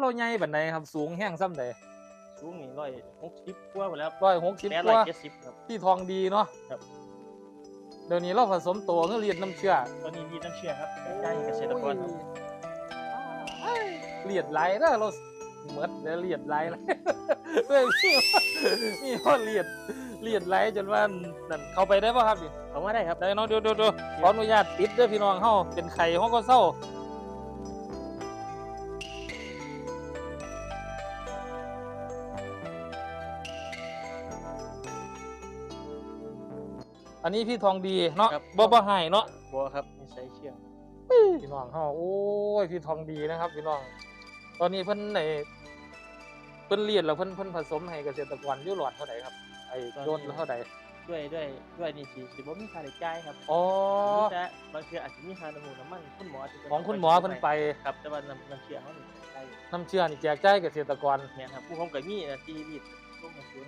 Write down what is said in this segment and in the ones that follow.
เราใหญ่บันไดครับ สูงแห้งซ้ำใดสูงนี่ร้อยหกสิบกว่าไปแล้วร้อยหกสิบแปดกร้อยว่าเจ็ดสิบครับพี่ทองดีเนาะครับ เดี๋ยวนี้เราผสมตัวเพื่อเรียนน้ำเชื่อตอนนี้มีน้ำเชื่อครับใกล้เกษตรกรครับโอ้ยเลียดไหลนะเราเหมือนเดี๋ยวเลียดไหลเลยเฮ้ยมีมีพอเลียดเลียดไหลจนว่านั่นเข้าไปได้ป่ะครับดิเขามาได้ครับได้เนาะเดี๋ยวเดี๋ยวเดี๋ยวขออนุญาตติดเด้อพี่น้องเฮาเป็นไข่ห้องก็เศร้า อันนี้พี่ทองดีเนาะครับ บ่บ่ให้เนาะบัวครับมีใส่เชื่องพี่น้องเฮาโอ้ยพี่ทองดีนะครับ พี่น้อง ตอนนี้เพิ่นในเพิ่นเรียนแล้วเพิ่นเพิ่นผสมให้เกษตรกรอยู่หลอดเท่าไหร่ครับไอ้โดนเท่าไหร่ด้วยด้วยด้วยนี่สิสิบ่มีค่าใช้จ่ายครับอ๋อมีแต่บางเทื่ออาจจะมีค่าน้ำมูกน้ำมันคุณหมอที่เพิ่นของคุณหมอเพิ่นไปครับแต่ว่าน้ำน้ำเชื่อเขานี่ใช่น้ำเชื่อนี่แจกจ่ายเกษตรกรแม่นครับผู้ผมก็มีหน้าที่รีดลงมาศูน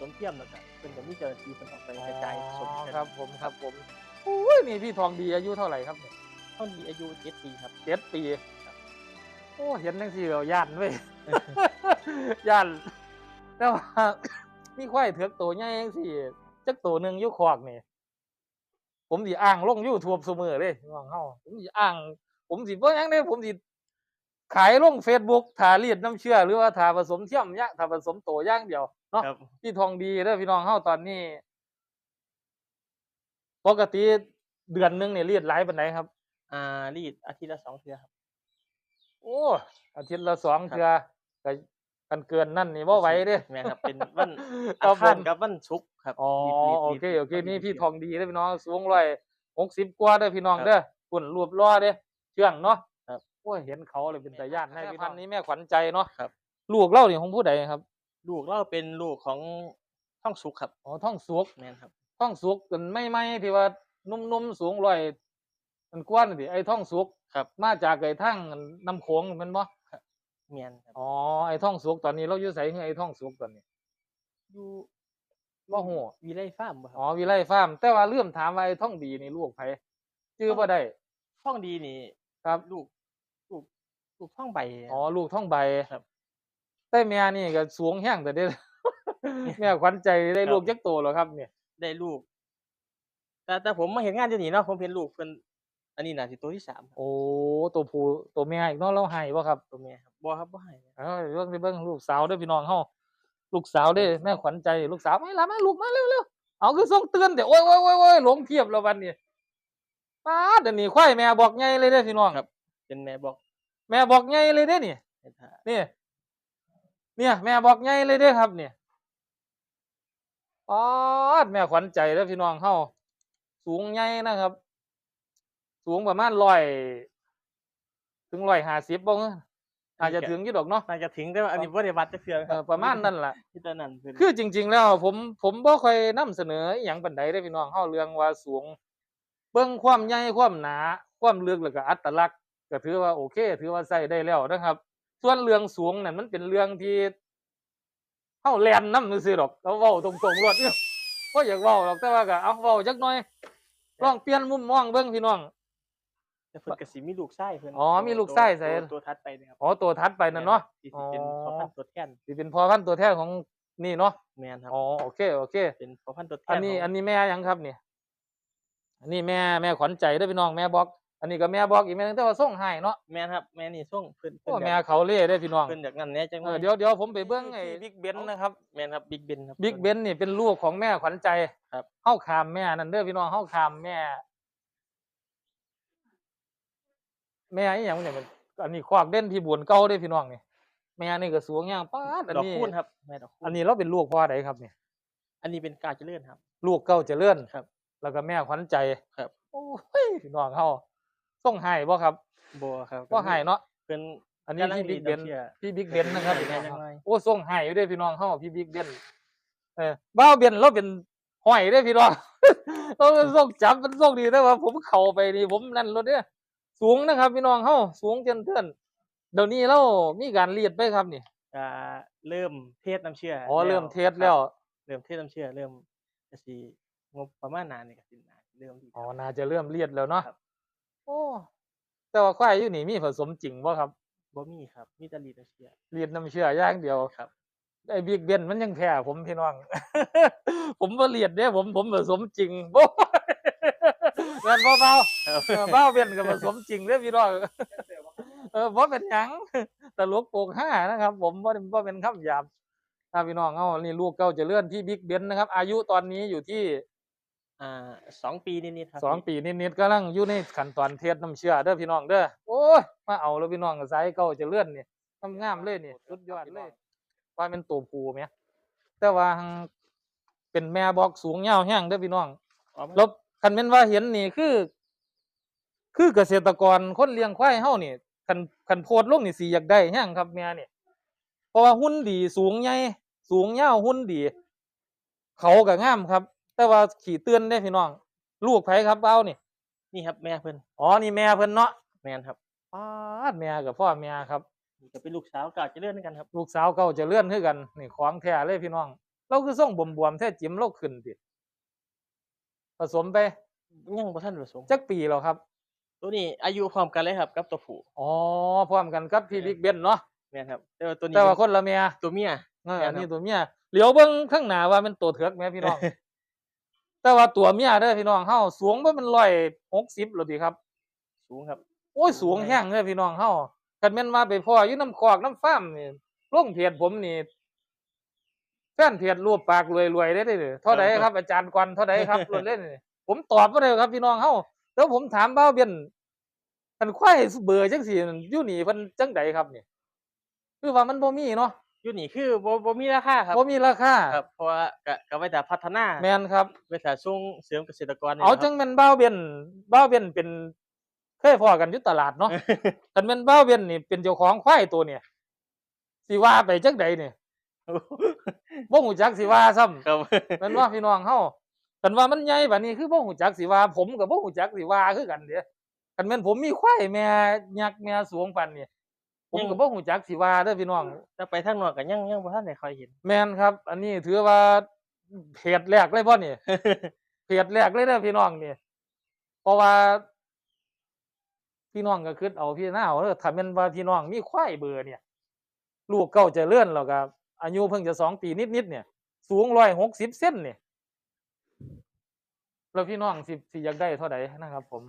ย์สมเทียมแล้วก็เพิ่นก็มีเจ้าหน้าที่เพิ่นออกไปกระจายสมอ๋อเทียมครับผมครับผมโอ้ยนี่พี่ทองดีอายุเท่าไหร่ครับเนี่ยเขามีอายุ7ปีครับ เจ็ดปี โอ้เห็นจังซี่แล้วย่านเว้ย ย่านแต่ว่า มีควายเถือกตัวใหญ่จังซี่จักตัวหนึงอยู่คอกนี่ผมสิอ้างลง YouTube ซุมื้อเด้น้องเฮาผมสิอ้าง ผมสิบ่หยังเด้ผมสิ ขายลง Facebook ถ้าเลียดน้ำเชื่อ หรือว่าถ้าผสมเทียมยะถ้าผสมโตอย่างเดียวเนาะครับ พี่ทองดีเด้อพี่น้องเฮาตอนนี้ ปกติเดือนหนึงเนี่ยเลียดหลายปานใดครับ อ่ารีดอาทิตย์ละสองเทื่อครับ โอ้อาทิตย์ละสองครับเทื่อก็กันเกินนั่นนี่บ่ไหวเด้ แม่นครับเป็นวันครัอับงคารผมกับวันศุกร์ครับอ๋อรีดรีดโอรีดเคโอเครีดนี่พี่รีดทองดีเด้อพี่น้องสูงร้อยหกสิบกว่าเด้อพี่น้องครับเด้อหุ่นรวบล้อเด้อเชื่องเนาะครับ โอ้ยเห็นเขาเลยเป็นตาย่านให้แม่พี่พัน้องนธุ์นี้นี้แม่แม่ขขวัวัญญใจใจเนาะเนาะครับ ลูกเล่านี่ของผู้ใดครับ ลูกเราเป็นลูกของท่องสุกครับอ๋อท่องสุกแม่นครับท่องสุกกันไม่ไม่ที่ว่านุ่มๆสูงร้อยมันกว้านนดิไอ้ท่องสุกครับ มาจากไอ้ทั้งน้ำโขงแมันบ่แม่นครับอ๋อไอ้ท่องสุกตอนนี้เราอยู่ไสคือไอ้ท่องสุกตอนนี้อยู่บ่ฮู้วิไลฟาร์มบ่คอ๋อรับวิไลฟาร์มแต่ว่าเลื่อมถามว่าไอ้ท่องดีนี่ลูกไผชื่อบ่ได้ท่องดีนี่ ครับ ลูกลูก ลูกท่องใบ อ๋อลูกท่องใบครับ แต่แม่นี่ก็สูงแห้งแต่เด้ แม่ขวัญใจได้ครับลูกจักโตแล้วครับ เนี่ยได้ลูก แต่แต่ผมมาเห็นงานอยู่นี่เนาะผมเห็นลูกเพิ่นอันนี้น่าสิตัวที่สามครับโอ้ตัวผู้ตัวแม่อีกเนาะเราให้บ่ครับตัวแม่ครับบ่ครับบ่ให้นะเอ้ยเบิ่งสิเบิ่งลูกสาวเด้อพี่น้องเฮาลูกสาวเด้อแม่ขวัญใจลูกสาวไม่ละมาลูกมาเร็วๆเอาคือส่งเตือนแต่โอ้ยโอ้ยโอ้ยโอ้ยหลงเทียบแล้ววันนี้ป้าดเดี๋ยวนี้ควายแม่บอกใหญ่เลยเด้อพี่น้องครับเป็นแม่บอก แม่บอกใหญ่เลยเด้อนี่ให้ท่านี่เนี่ยแม่บอกใหญ่เลยเด้อครับ เนี่ยป้าดแม่ขวัญใจเด้อพี่น้องเฮาสูงใหญ่นะครับ สูงประมาณร้อยถึงร้อยห้าสิบบ่เอ้ออาจจะถึงอยู่ดอกเนาะน่าจะถึงแต่ว่าอันนี้บ่ได้วัดจักเทื่อคเอรัอบประมาณนั้นล่ะที่ตอนนั้นเพิ่นคือจริง ๆ แล้ว ผมผมบ่ค่อยนำเสนออหย่างปานใดได้อพี่น้องเฮาเรื่องว่าสูง เบิ่งความใหญ่ความหนา ความลึกแล้วก็อัตลักษณ์ ก็ถือว่าโอเค ถือว่าใช้ได้แล้วนะครับ ส่วนเรื่องสูงนั่นมันเป็นเรื่องที่เฮาแล่นนำซื่อๆดอกเราเว้าตรงๆรวดเด้อบ่อยากเว้าหรอกแต่ว่าก็เอาเว้าจักหน่อยลองเปลี่ยนมุมมองเบิ่งพี่น้องแต่เพิ่นก็สิมีลูกชายเพิ่นอ๋อมีลูกตัวชายใส่ตัวตัวทัดไปนะครับอ๋อตัวถัดไปนั่นเนาะที่สิเป็นพ่อพันธุ์ตัวแทนสิเป็นพ่อพันธุ์ตัวแท้ของนี่เนาะแม่นครับอ๋อโอเคโอเค เป็นพ่อพันธุ์ตัวแทนอันนี้ขงอันนี้แม่ยังครับเนี่ยอันนี้แม่แม่ขวัญใจเด้อพี่น้องแม่บอก อันนี้ก็แม่บอกอีกแม่นึงแต่ว่าส่งให้เนาะแม่นครับแม่นี่ส่งเพิ่นโอ้เพิ่นแม่อยากเขาเล่เด้อพี่น้องเพิ่นอยากนั่นแหน่จังเออเดี๋ยวเดี๋ยวผมไปเบิ้งไอ้บิ๊กเบนนะครับแม่นครับบิ๊กเบนครับบิ๊กเบนนี่เป็นลูกของแม่ขวัญใจครับเข้าขามแม่นั่นเด้อพี่น้องเข้าขามแม่ แม่อีหยังเนี่ยมันอันนี้ควักเด่นพี่บุญเก่าเด้อพี่น้องนี่แม่นี่ก็สูงย่างป้าดอันดอกนี้คูณครับแม่ดอกคูณอันนี้เราเป็นลูกพ่อใดครับเนี่ยอันนี้เป็นกาเจริญครับ ลูกเก้าเจริญครับ แล้วก็แม่ขวัญใจครับโอ้ยพี่น้องเขา ส่งให้บ่ครับบัวครับบ่ให้เนาะเป็นอันนี้กำลังพี่บิ๊กดีเบนน้ำเชื่อพี่บิ๊กเบนนะครับให้พี่น้องได้จังครับหน่อยโอ้ส่งให้อยู่เด้อพี่น้องเฮาพี่บิ๊กเบนเออบ้าวเบนเราเป็นห้อยเด้อพี่น้องเราส่งจับมันส่งดีแต่ว่า ผมเข้าไปนี่ผมนั่นรถเด้อสูงนะครับ พี่น้องเฮาสูงจนเทือนเดี๋ยวนี้เรามีการเรียดไปครับนี่อ่าเริ่มเทศน้ำเชื่ออ๋อแล้ว เริ่มเทสแล้วครับเริ่มเทศน้ำเชื่อเริ่มจะสิงบประมาณนานนี่ก็สินานเริ่มดีอ๋อครับน่าจะเริ่มเรียดแล้วเนาะครับ โอ้ แต่ว่าควายอยู่นี่มีผสมจริงบ่ครับบ่มีครับ มีแต่ลีดเชียเรียนน้ำเชื่ออย่างเดียวครับ ไอ้บิ๊กเบนมันยังแพ้ผมพี่น้อง ผมบ่เรียนเด้ผมผมผสมจริงบ่เงินเบาๆครับเออเบ้าเบนกับผสมจริงเด้อพี่น้องเออบ่เป็นหยังตลกโปกห้านะครับ ผมบ่ได้บ่เป็นคำหยาบถ้าพี่น้องเอานี่ลูกเก้าเจะเลื่อนที่บิ๊กเบนนะครับ อายุตอนนี้อยู่ที่ อ่าสองปีนิดๆครับสองปีนิดๆกำลังอยู่ในขั้นตอนเทศน้ำเชื่อเด้อพี่น้องเด้อโอ้ยมาเอาแล้วพี่น้องสายเก้าเจะเลื่อนนี่งามๆเลยนี่สุดยอดเลยว่าเป็นตัวผู้แหมแต่ว่าหั้งเป็นแม่บอกสูงยาวแห้งเด้อพี่น้องอ๋อมันแล้วคันแม่นว่าเห็นนี่คือ คือเกษตรกรคนเลี้ยงควายเฮานี่คันคันโพดลงนี่สิอยากได้แฮงครับแม่นี่เพราะว่าหุ่นดีสูงใหญ่สูงยาวหุ่นดี เขาก็งามครับ แต่ว่าขี่เตือนได้พี่น้อง ลูกไผครับเบ้านี่ นี่ครับแม่เพิ่นอ๋อนี่แม่เพิ่นเนาะแม่นครับป้าดแม่กับพ่อแม่ครับนี่ก็เป็นลูกสาวเก่าเจะเลื่อนกันครับ ลูกสาวเก่าเจะเลื่อนคือกันนี่ของแท้เลยพี่น้อง เราคือส่งบวมๆแท้จิ้มเราขึ้นติผสมไปยังบ่ทันผสมจักปีแล้วครับ ตัวนี้อายุพร้อมกันเลยครับ กับตัวผู้อ๋อพร้อมกันกับพี่บิ๊กเบนเนาะแม่นครับแต่ว่าตัวนี้แต่ว่าเป็นคนละเมียตัวเมียเออแม่นครับอันนี้ตัวเมียเหลียวเบิ่งข้างหน้าว่าเป็นตัวเถือกแหม่พี่น้อง แต่ว่าตัวเมียเด้อพี่น้องเฮาสูงบ่เป็นร้อยหกสิบหรอดีครับ สูงครับ โอ้ยสูงแห้งเด้อพี่น้องเฮาคันแม่นมาไปพ่ออยู่น้ำคอกน้ำฟาร์มนี่ลงเพจผมนี่แฟนเพจรูปปากรวยๆได้เด้อเท่าใดครับ อาจารย์กวนเท่าใดครับรวดเล่นนี่ผมตอบบ่ได้ครับ พี่น้องเฮาแล้วผมถามเบ้าเบี้ยนอันควายเบอร์จังซี่นั่นอยู่นี่เพิ่นจังใดครับนี่คือว่ามันบ่มีเนาะ อยู่นี่คือบ่บ่มีราคาครับบ่มีราคาครับเพราะว่าก็ก็ไว้แต่พัฒนาแม่นครับไว้แต่ส่งเสริมเกษตรกรนี่เอาแหละครับจังแม่นบ้าวเบียนบ้าวเบียนเป็นเคยพอกันอยู่ตลาดเนาะคันแม่นบ้าวเบียนนี่เป็นเจ้าของควายตัวเนี่ยสิว่าไปจังใดเนี่ยบ่ฮู้จักสิว่าซ้ำครับแม่นว่าพี่น้องเฮาคันว่ามันใหญ่บัดนี้คือบ่ฮู้จักสิว่า ผมก็บ่ฮู้จักสิว่าคือกันเด้คันแม่นผมมีควายแม่ยักษ์แม่สูงปานนี้ ผมก็บ่ฮู้จักสิว่าเด้อพี่น้อง ถ้าไปทางนอกก็ยังยังบ่ทันได้ค่อยเห็น แม่นครับ อันนี้ถือว่าเพจแรกเลยบ่นี่เพจแรกเลยเด้อพี่น้องนี่เพราะว่า พี่น้องก็คิดเอาพี่น้าเอาเด้อถ้าแม่นว่าพี่น้องมีควายเบอร์เนี่ย ลูกเก้าเจะเลื่อนแล้วก็อายุเพิ่งจะสองปีนิดๆเนี่ย สูงร้อยหกสิบเซนเนี่ยแล้วพี่น้องสิสิอยากได้เท่าใดนะครับ ผม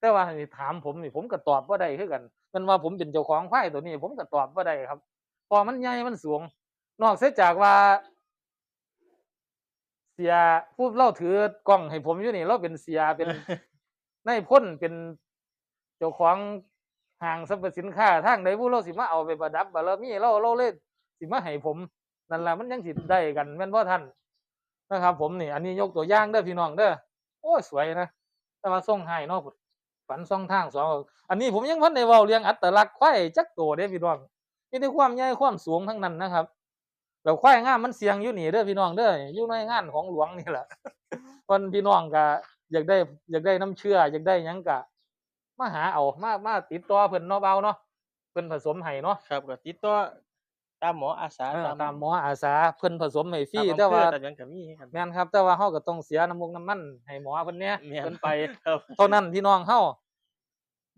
แต่ว่าให้ถามผมนี่ผมก็ตอบว่าได้คือกัน มันว่าผมเป็นเจ้าของควายตัวนี้ ผมก็ตอบว่าได้ครับเพอมันใหญ่มันสูง นอกเสียจากว่า เสียผู้เล่าถือกล้องให้ผมอยู่นี่เราเป็นเสียเป็นนายพ่นเป็นเจ้าของห้างสรรพสินค้าทางใดผู้เราสิมาเอาไปประดับบารมีเราเราเลยสิมาให้ผมนั่นล่ะมันยังสิได้กันแม่นบ่ท่านนะครับ ผมนี่ อันนี้ยกตัวอย่างเด้อพี่น้องเด้อโอ้ยสวยนะแต่ว่าส่งให้เนาะพุ่น ฝันสองทางสองอันนี้ผมยังพันในเว้าเรียงอัตลักษณ์ควายจักโตเด้พี่น้องมีแต่ความใหญ่ความสูงทั้งนั้นนะครับแล้วควายงามมันเสียงอยู่นี่เด้อพี่น้องเด้ออยู่ในงานของหลวงนี่แหละวันพี่น้องก็อยากได้อยากได้น้ำเชื่อ อยากได้ยังกะมาหาเอามามาติดต่อเพิ่นเนาะเบาเนาะเพิ่นผสมให้เนาะครับก็ติดต่อ ตามหมออาสาเออตามหมออาสาเพิ่นผสมให้ฟรีตามแต่อำเภอว่าตามหยังก็มีครับแม่นครับ แต่ว่าเฮาก็ต้องเสียน้ำมกน้ำมันให้หมอเพิ่นเนี่ยแม่นเพิ่นไปครับเท่านั้นพี่น้องเฮา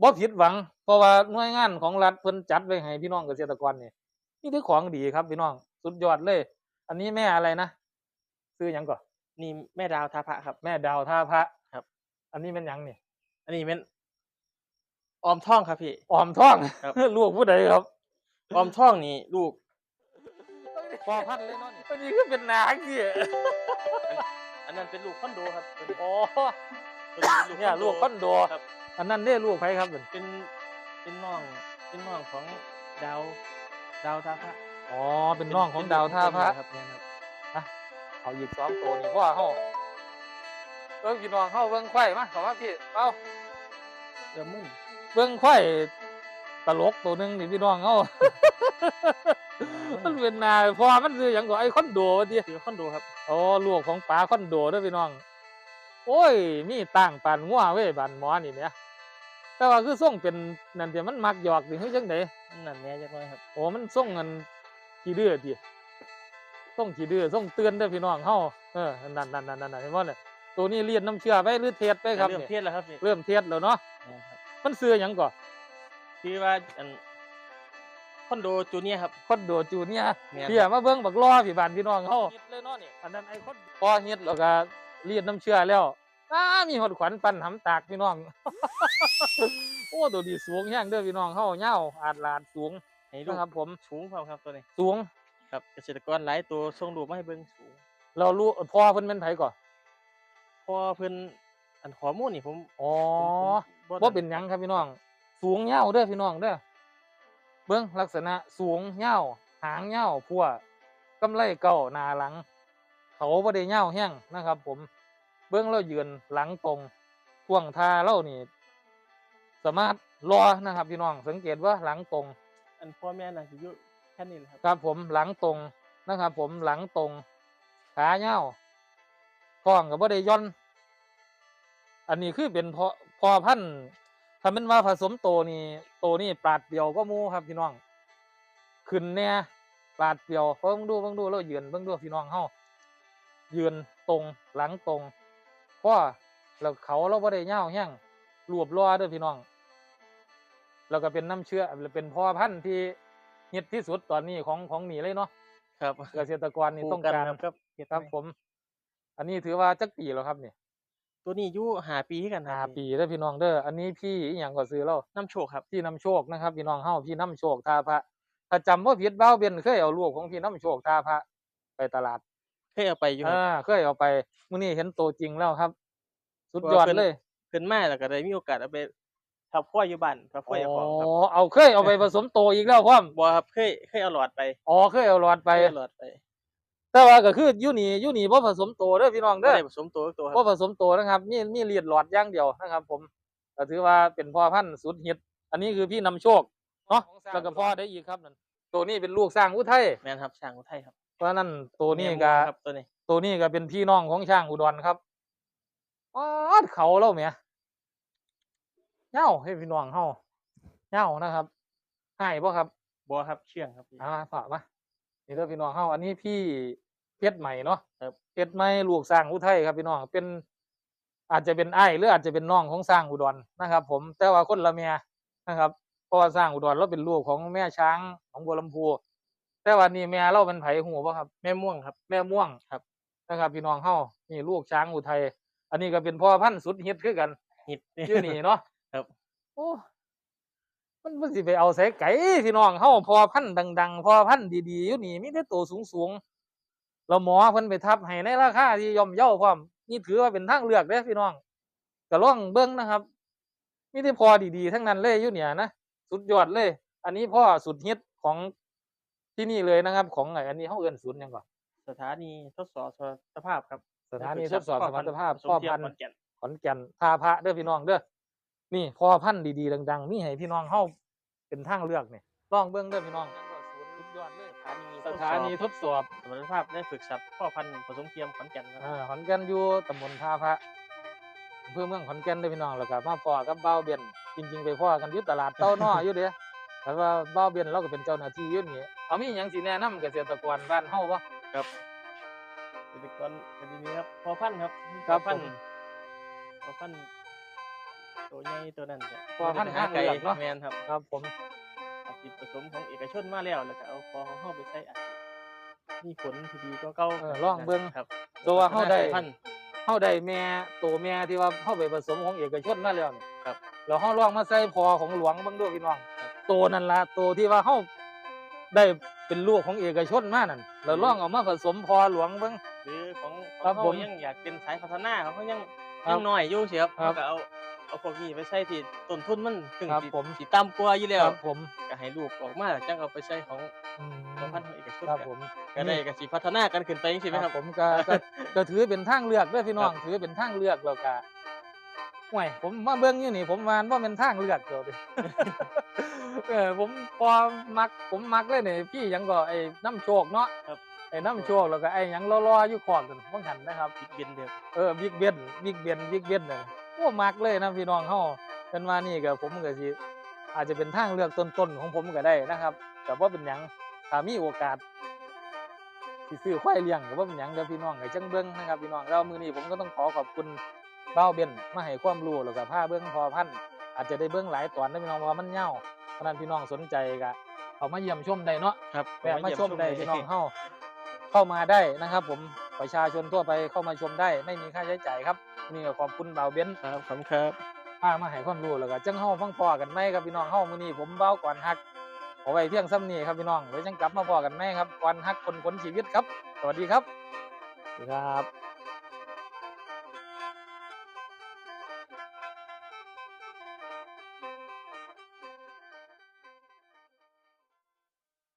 บ่ผิดหวัง เพราะว่าหน่วยงานของรัฐเพิ่นจัดไว้ให้พี่น้องเกษตรกรนี่นี่คือของดีครับพี่น้องสุดยอดเลย อันนี้แม่อะไรนะซื้อหยังก่อนนี่แม่ดาวทาพระครับ แม่ดาวท่าพระครับ อันนี้เป็นหยังนี่อันนี้เป็นออมท่องครับพี่ออมท้องครับลูกผู้ใดครับออมท่องนี่ลูกพ อพันเลยเนาะนี่อันนี้คือเป็นนางสิอันนั้นเป็นลูกคอนโดครับตัวนี้โอ้ตัวนี้ป็เนี่ยลูกคอนโดครับอันนั้นเนี่ยลูกไผครับเป็นเป็นเป็นน้องเป็นน้องของดาวดาวทาพระอ๋อเป็นน้องของดาวท่าพระครับเนี่ยครับเอาหยิบสองตัวนี่พ่อเฮาเบิ่งพี่น้องเฮาเบิ่งไข่มาขอมาพี่เอาเดี๋ยวมุ่งเบิ่งไข่ตลกตัวหนึงนี่พี่น้องเฮา มันเป็นนาพ่อมันคือหยังก็ไอ้คอนโดว่าติถือคอนโดครับอ๋อลูกของป๋าคอนโดเด้อพี่น้อง โอ้ย มีต่างปานงัวเว้ยบานหมอนี่เนี่ยแต่ว่าคือส่งเป็นนั่นเดี๋ยวมันมักหยอกดิคือจังไดนั่นแน่จักหน่อยครับโอ้มันส่งเงินขี้ดื้อดิส่งขี้ดื้อส่งเตือนเด้อพี่น้องเฮาเออนั่นนั่นนั่นนั่นเห็นบ่เนี่ยตัวนี้เลียนน้ำเชื่อไปหรือเทศไปครับเริ่มเนี่ยเทียดแล้วครับนี่เริ่มเทศแล้วเนาะนะครับมันซื้อหยังก่อนคือว่าอัน คอนโดจูเนียร์ครับ คอนโดจูเนียร์แม่นพี่อะมาเบิ่งบักล้อพี่บ้านพี่น้องเฮาเลยเนาะนี่อันนั้นไอ้คนพอเฮ็ดแล้วก็รีดน้ำเชื่อแล้วอ้ามีหดขวัญปันหำตากพี่น้อง โอ้ตัวนี้สูงแฮงเด้อพี่น้องเฮาเหย้าอาดลาดสูงให้ลูกนะครับ ผมสูงพร้อมครับตัวนี้สูงครับเกษตรกรหลายตัวส่งรูปมาให้เบิ่งสูงเรารู้พ่อเพิ่นเป็นไผก่อนพอเพิ่นอันข้อมูลนี่ผมอ๋อผมผมบ่เป็นหยังครับพี่น้อง สูงเหย้าเด้อพี่น้องเด้อ เบิ่งลักษณะสูงเหย้าหางเหย้าพัวกำไลเก่าหน้าหลัง เขาบ่ได้เหย้าแห้งนะครับ ผมเบิ่งเรายืนหลังตรงพ่วงท่าเรานี่ สามารถรอนะครับพี่น้องสังเกตว่าหลังตรง อันพ่อแม่น่ะสิอยู่แค่นี้แหละครับครับผมหลังตรงนะครับ ผมหลังตรงขาเหย้าท้องก็บ่ได้ย่อน อันนี้คือเป็นพอพอพันธุ์ ถ้ามันว่าผสมโตนี่โตนี่ปราดเปรียวก็มูครับพี่น้องขึ้นแน่ปราดเปรียวเบิ่งดูเบิ่งดูเรายืนเบิ่งดูพี่น้องเฮายืนตรงหลังตรงเพราะแล้วเขาเราบ่ได้เหย้าแห้งรวบรัวเด้อพี่น้องแล้วก็เป็นน้ำเชื่อเป็นพ่อพันธุ์ที่ฮิตที่สุดตอนนี้ของของนี่เลยเนาะครับเกษตรกรนี่ปลูต้องการครับครับเฮ็ดครับไว้ผม อันนี้ถือว่าจักปีแล้วครับนี่ ตัวนี้อยู่หาปีคือกันห้าครับปีเด้อพี่น้องเด้ออันนี้พี่อหย่างก็ซื้อแล้วน้ำโชคครับ พี่น้ำโชคนะครับพี่น้องเฮาพี่น้ำโชคทาพระถ้าจำว่าผิดเบ้าเบียนเคยเอาลูกของพี่น้ำโชคทาพระไปตลาดเคยเอาไปอยู่ครับอ่าเคยเอาไปมื้อนี้เห็นตัวจริงแล้วครับ สุดว่ายอดเป็นเลยขึ้นมาแล้วก็ได้มีโอกาสเอาไปทับพ่ออยู่บ้านทับพ่ออ๋เจ้าของครับอเอาเคยเอาไปผสมโตอีกแล้วพร้อมบ่ครับเคยเคยเอาหลอดไปอ๋อเคยเอาหลอดไป เคยเอาหลอดไป แต่ว่าก็คืออยู่นี่อยู่นี่บ่ผสมโตเด้อพี่น้องบ่เด้อได้ผสมตัวกับตัวคพ่รัอบผสมโตนะครับมีมีเลียดหลอดอย่างเดียวนะครับ ผมก็ถือว่าเป็นพ่อพันธุ์สุดฮิตอันนี้คือพี่นำโชคเนาะแล้วก็พ่อได้อีกครับนั่นตัวนี้เป็นลูกสร้างอุทัยแม่นครับช่างอุทัยครับเพราะฉะนั้นตัวนี้แม่ก็ม่วงครับตัวนี้ตัวนี้ก็เป็นพี่น้องของช่างอุดรครับอ๋อเขาเล่าเมียเง่าให้พี่น้องเฮาเง่านะครับให้บ่ครับบ่ครับเชื่องครับพี่อ่าฝากมา นี่เด้อพี่น้องเฮาอันนี้พี่เพชรใหม่เนาะครับเพชรใหม่ลูกสร้างอุทัยครับพี่น้องเป็น อาจจะเป็นไอ้ายหรืออาจจะเป็นน้องของสร้างอุดรนะครับ ผมแต่ว่าคนละเมียนะครับเพราะว่าสร้างอุดรเราเป็นลูกของแม่ช้างของบัวลำพู แต่วันนี้แม่เราเป็นไผหูป่ะครับ แม่ม่วงครับ แม่ม่วงครับนะครับพี่น้องเฮานี่ลูกช้างอุทัยอันนี้ก็เป็นพ่อพันธุ์สุดฮิตคือกันฮิตอยู่นี่เนาะครับ โอ้ มันมันสิไปเอาใส่ไก่พี่น้องเฮาพอพันธุ์ดัง ๆ พอพันธุ์ดีๆอยู่นี่มีแต่ตัวสูงๆแล้วหมอเพิ่นไปทับให้ในราคาที่ย่อมเยาพร้อมนี่ถือว่าเป็นทางเลือกเด้อพี่น้องก็ลองเบิ่งนะครับมีแต่พอดีๆทั้งนั้นเลยอยู่เนี่ยนะสุดยอดเลย อันนี้พ่อสุดฮิตของที่นี่เลยนะครับ ของไอ้อันนี้เฮาเอิ้นศูนย์หยังก่อนสถานีทดสอบสมรรถภาพครับ สถานีทดสอบสมรรถภาพพ่พ่ออพัพันนธุ์ธุ์ขอนแก่นขอนแก่นท่าพระเด้อพี่น้องเด้อ นี่พอพันธุ์ดีๆดัง ๆ มีให้พี่น้องเฮาเป็นทางเลือกนี่ลองเบิ่งเด้อพี่น้องสุดยอดเลยสถานีสถานีทดสอบสมรรถภาพได้ฝึกสัตว์พ่อพันธุ์ผสมเทียมขอนแก่นครับอ่าขอนแก่นอยู่ตำบลท่าพระอำเพื่อเมืองขอนแก่นเด้อพี่น้องแล้วก็มาพ่อกับบ้าวเบียนจริง ๆ ไปพ่อกันอยู่ตลาดเต้าน้ออยู่เด้อแต่ว่าบ้าวเบียนเราก็เป็นเจ้าหน้าที่อยู่นี่เอามีหยังสิแนะนำเกษตรกรบ้านเฮาบ่เกษตรกรคดีนี้ครับพ่อพันธุ์ครับครับพ่อพันผมธุ์พ่อพันธุ์ ตัวใหญ่ตัวนั้นก็พ่อพันธุ์หาไก่ห้างเลือกเนาะแมนครับครับ ผมอาชีพผสมของเอกชนมาแล้วแล้วก็เอาพอของเฮาไปใช้อาชีพมีผลที่ดีก็เก่าเออลองเบิ่งครับ ตัวว่าเฮาได้พัฒนสยพันธุ์เฮาได้แม่ตัวแม่ที่ว่าเฮาไปผสมของเอกชนมาแล้วนี่ครับแล้วเฮาลองมาใส่พอของหลวงเบิ่งดูพี่น้องตัวนั่นล่ะตัวที่ว่าเฮาได้เป็นลูกของเอกชนมานั่นแล้วลองเอามาผสมพอหลวงเบิ่งหรือของของครับเฮาผมยังอยากเป็นสายพัฒนาเขายังครัยับงน้อยอยู่เสียครับครับเขาก็เอา เอาพวกนี้ไปใช้ที่ต้นทุนมันถึงครับสิผม สิต่ำกว่าอยู่แล้วครับผมก็ให้ลูกออกมาแล้วจังเอาไปใช้ของอืมของพันธุ์ของเอกชนครับก็ผมก็ได้ก็สิพัฒนากันขึ้นไปจังซี่ไหมครับผมก็ก็ก็ถือเป็นทางเลือกเด้อพี่น้องถือเป็นทางเลือกแล้วก็ ห่วยผมมาเบิ่งอยู่นี่ ผมว่าบ่แม่นทางเลือกเดียวเด้เออผมพอมักผมมักเลยนี่พี่หยังก็ไอ้น้ำโชคเนาะครับ ไอ้น้ำโชคแล้วก็ไอ้หยังรอๆอยู่ขอบกันบ่หันนะครับอีกเบียนเดียวเออบิ๊กเบนบิ๊กเบนบิ๊กเบนเนี่ยโอ้มักเลยนะพี่น้องเฮาเป็นว่านี่ก็ผมก็สิอาจจะเป็นทางเลือกต้นๆของผมก็ได้นะครับแต่ว่าเป็นหยังถ้ามีโอกาสสิซื้อควายเลี้ยงก็บ่เป็นหยังเด้อพี่น้องให้จังเบิ่งนะครับพี่น้องแล้วมื้อนี้ผมก็ต้องขอขอบคุณ บ้าวเบนมาให้ความรู้แล้วก็พาเบิ่งพอพันธุ์อาจจะได้เบิ่งหลายตอนนะพี่น้องเพราะว่ามันยาวเพราะฉะนั้นพี่น้องสนใจก็เขามาเยี่ยมชมได้เนาะครับแวะมาชมได้เยี่พี่ยน้องเฮาเข้ามาได้นะครับ ผมประชาชนทั่วไปเข้ามาชมได้ ไม่มีค่าใช้จ่ายครับนี่ก็ขอบคุณบ่าวเบนซ์ครับขอบคุณครับพามาให้ความรู้แล้วก็จังเฮาฟังพอกันไหมครับพี่น้องเฮามื้อนี้ผมเบ้าก่อนฮักเอาไว้เพียงซ้ำนี้ครับพี่น้องไว้จังกลับมาพอกันไหมครับก่อนฮักคนคนชีวิตครับ สวัสดีครับครับ